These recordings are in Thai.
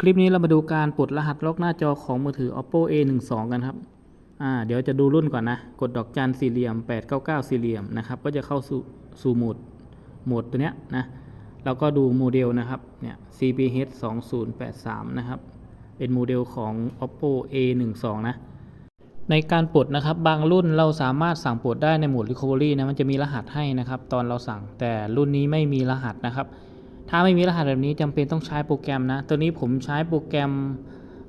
คลิปนี้เรามาดูการปลดรหัสล็อกหน้าจอของมือถือ oppo a 1 2กันครับ อ่า เดี๋ยวจะดูรุ่นก่อนนะ กดดอกจันสี่เหลี่ยม 899 สี่เหลี่ยมนะครับ ก็จะเข้าสู่สู่โหมด โหมดตัวเนี้ยนะ แล้วก็ดูโมเดลนะครับ เนี่ย cph 2083นะครับ เป็นโมเดลของ oppo a 1 2นะ ในการปลดนะครับ บางรุ่นเราสามารถสั่งปลดได้ในโหมด recovery นะ มันจะมีรหัสให้นะครับ ตอนเราสั่ง แต่รุ่นนี้ไม่มีรหัสนะครับ ถ้าไม่มีรหัสแบบนี้จำเป็นต้องใช้โปรแกรมนะ ตัวนี้ผมใช้โปรแกรม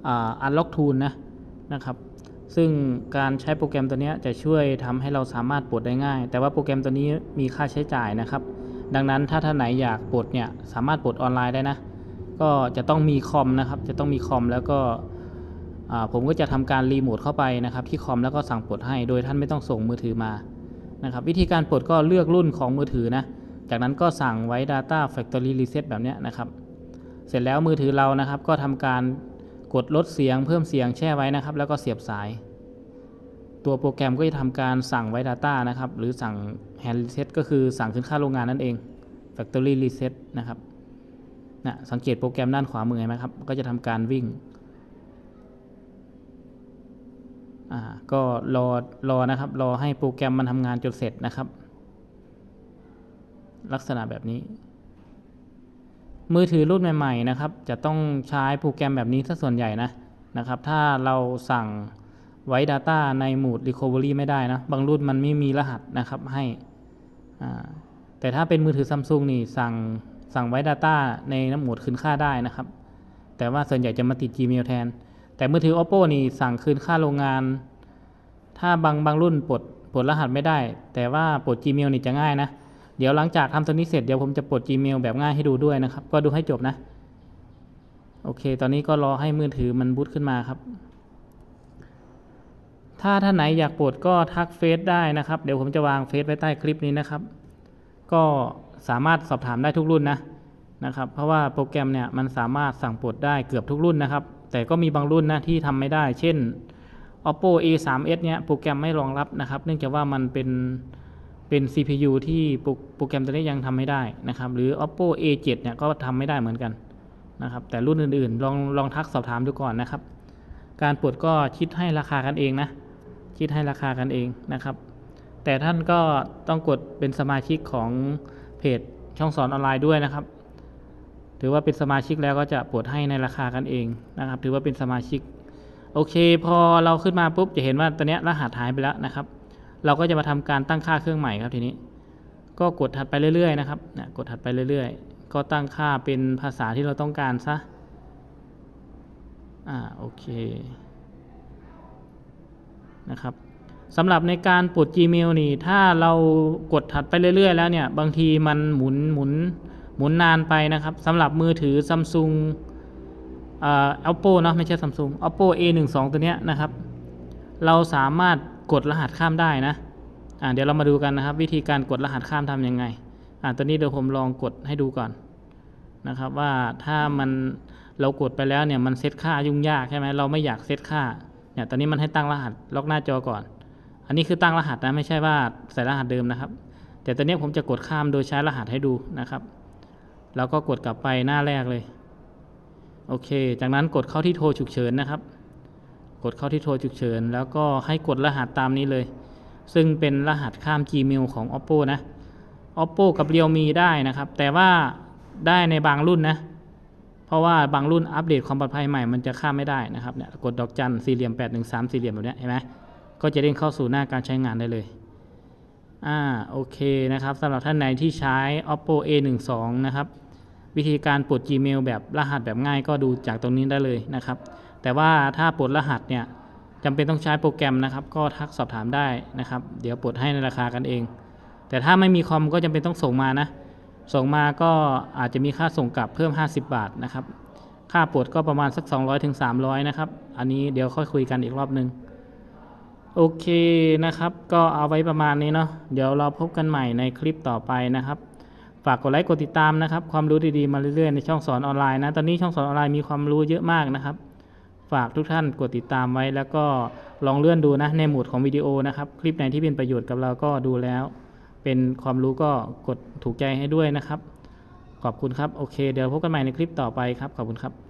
อ่า unlock tool นะนะครับ ซึ่งการใช้โปรแกรมตัวนี้จะช่วยทำให้เราสามารถปลดได้ง่าย แต่ว่าโปรแกรมตัวนี้มีค่าใช้จ่ายนะครับ ดังนั้นถ้าท่านไหนอยากปลดเนี่ยสามารถปลดออนไลน์ได้นะ ก็จะต้องมีคอมนะครับ จะต้องมีคอมแล้วก็ผมก็จะทำการรีโมทเข้าไปนะครับที่คอมแล้วก็สั่งปลดให้ โดยท่านไม่ต้องส่งมือถือมานะครับวิธีการปลดก็เลือกรุ่นของมือถือนะ จากนั้นก็สั่งไว้ Data Factory Reset แบบนี้นะครับ เสร็จแล้วมือถือเรานะครับ ก็ทำการกดลดเสียงเพิ่มเสียงแช่ไว้นะครับ แล้วก็เสียบสาย ตัวโปรแกรมก็จะทำการสั่งไว้ Data นะครับ หรือสั่ง Hand Reset ก็คือสั่งขึ้นค่าโรงงานนั่นเอง Factory Reset นะครับนะสังเกตโปรแกรมด้านขวามือไหมครับ ก็จะทำการวิ่งอ่าก็รอรอนะครับ รอให้โปรแกรมมันทำงานจนเสร็จนะครับ ลักษณะแบบนี้ มือถือรุ่นใหม่ๆนะครับ จะต้องใช้โปรแกรมแบบนี้ซะส่วนใหญ่นะนะครับ ถ้าเราสั่งไว้ Data ในโหมด Recovery ไม่ได้นะ บางรุ่นมันไม่มีรหัสนะครับให้ แต่ถ้าเป็นมือถือ Samsung นี่สั่งสั่งไว้ Data ในโหมดคืนค่าได้นะครับ แต่ว่าส่วนใหญ่จะมาติด Gmail แทน แต่มือถือ Oppo นี่สั่งคืนค่าโรงงาน ถ้าบางบางรุ่นปลดปลดรหัสไม่ได้ แต่ว่าปลด Gmail นี่จะง่ายนะ เดี๋ยวหลังจากทำตัวนี้เสร็จเดี๋ยวผมจะปลด Gmail แบบง่ายให้ดูด้วยนะครับ ก็ดูให้จบนะ โอเค ตอนนี้ก็รอให้มือถือมันบูตขึ้นมาครับ ถ้าท่านไหนอยากปลดก็ทักเฟซได้นะครับ เดี๋ยวผมจะวางเฟซไว้ใต้คลิปนี้นะครับ ก็สามารถสอบถามได้ทุกรุ่นนะนะครับ เพราะว่าโปรแกรมเนี่ยมันสามารถสั่งปลดได้เกือบทุกรุ่นนะครับ แต่ก็มีบางรุ่นนะที่ทำไม่ได้ เช่น oppo a 3 s เนี่ยโปรแกรมไม่รองรับนะครับ เนื่องจากว่ามันเป็น เป็น CPU ที่โปรแกรมตัวนี้ยังทำไม่ได้นะครับ หรือ oppo a 7 เนี่ยก็ทำไม่ได้เหมือนกันนะครับ แต่รุ่นอื่นๆ ลองลองทักสอบถามดูก่อนนะครับ การปลดก็คิดให้ราคากันเองนะ คิดให้ราคากันเองนะครับ แต่ท่านก็ต้องกดเป็นสมาชิกของเพจช่องสอนออนไลน์ด้วยนะครับ ถือว่าเป็นสมาชิกแล้วก็จะปลดให้ในราคากันเองนะครับ ถือว่าเป็นสมาชิก โอเค พอเราขึ้นมาปุ๊บจะเห็นว่าตัวเนี้ยรหัสหายไปแล้วนะครับ เราก็จะมาทำการตั้งค่าเครื่องใหม่ครับทีนี้ ก็กดถัดไปเรื่อยๆนะครับนะกดถัดไปเรื่อยๆ ก็ตั้งค่าเป็นภาษาที่เราต้องการซะอ่าโอเคนะครับสำหรับในการปลด Gmail นี่ ถ้าเรากดถัดไปเรื่อยๆ แล้วเนี่ย บางทีมันหมุนหมุนหมุนนานไปนะครับสำหรับมือถือ Samsung อ่า Oppo เนาะไม่ใช่ Samsung Oppo A12 ตัวเนี้ยนะครับ เราสามารถ กดรหัสข้ามได้นะอ่าเดี๋ยวเรามาดูกันนะครับ วิธีการกดรหัสข้ามทำยังไงอ่าตัวนี้เดี๋ยวผมลองกดให้ดูก่อนนะครับว่าถ้ามันเรากดไปแล้วเนี่ยมันเซตค่ายุ่งยากใช่ไหมเราไม่อยากเซตค่าเนี่ยตอนนี้มันให้ตั้งรหัสล็อกหน้าจอก่อน อันนี้คือตั้งรหัสนะไม่ใช่ว่าใส่รหัสเดิมนะครับ แต่ตอนนี้ผมจะกดข้ามโดยใช้รหัสให้ดูนะครับแล้วก็กดกลับไปหน้าแรกเลย โอเค จากนั้นกดเข้าที่โทรฉุกเฉินนะครับ กดเข้าที่โทรฉุกเฉิน แล้วก็ให้กดรหัสตามนี้เลย ซึ่งเป็นรหัสข้าม Gmail ของ Oppo นะ Oppo กับ Realme ได้นะครับ แต่ว่าได้ในบางรุ่นนะ เพราะว่าบางรุ่นอัปเดตความปลอดภัยใหม่มันจะข้ามไม่ได้นะครับเนี่ยกดดอกจันสี่เหลี่ยม8 1 3สี่เหลี่ยมแบบนี้เห็นไหมก็จะเด้งเข้าสู่หน้าการใช้งานได้เลยอ่าโอเคนะครับสำหรับท่านไหนที่ใช้ oppo a 1 2 นะครับ วิธีการปลด gmail แบบรหัสแบบง่ายก็ดูจากตรงนี้ได้เลยนะครับ แต่ว่าถ้าปลดรหัสเนี่ยจำเป็นต้องใช้โปรแกรมนะครับ ก็ทักสอบถามได้นะครับ เดี๋ยวปลดให้ในราคากันเอง แต่ถ้าไม่มีคอมก็จำเป็นต้องส่งมานะ ส่งมาก็อาจจะมีค่าส่งกลับเพิ่ม 50 บาทนะครับ ค่าปลดก็ประมาณสัก 200ถึง300นะครับ อันนี้เดี๋ยวค่อยคุยกันอีกรอบนึงโอเคนะครับ ก็เอาไว้ประมาณนี้เนาะ เดี๋ยวเราพบกันใหม่ในคลิปต่อไปนะครับ ฝากกดไลค์กดติดตามนะครับ ความรู้ดีๆมาเรื่อยๆในช่องสอนออนไลน์นะตอนนี้ช่องสอนออนไลน์มีความรู้เยอะมากนะครับ ฝากทุกท่านกดติดตามไว้ แล้วก็ลองเลื่อนดูนะในหมวดของวิดีโอนะครับคลิปไหนที่เป็นประโยชน์กับเราก็ดูแล้ว เป็นความรู้ก็กดถูกใจให้ด้วยนะครับ ขอบคุณครับโอเค เดี๋ยวพบกันใหม่ในคลิปต่อไปครับขอบคุณครับ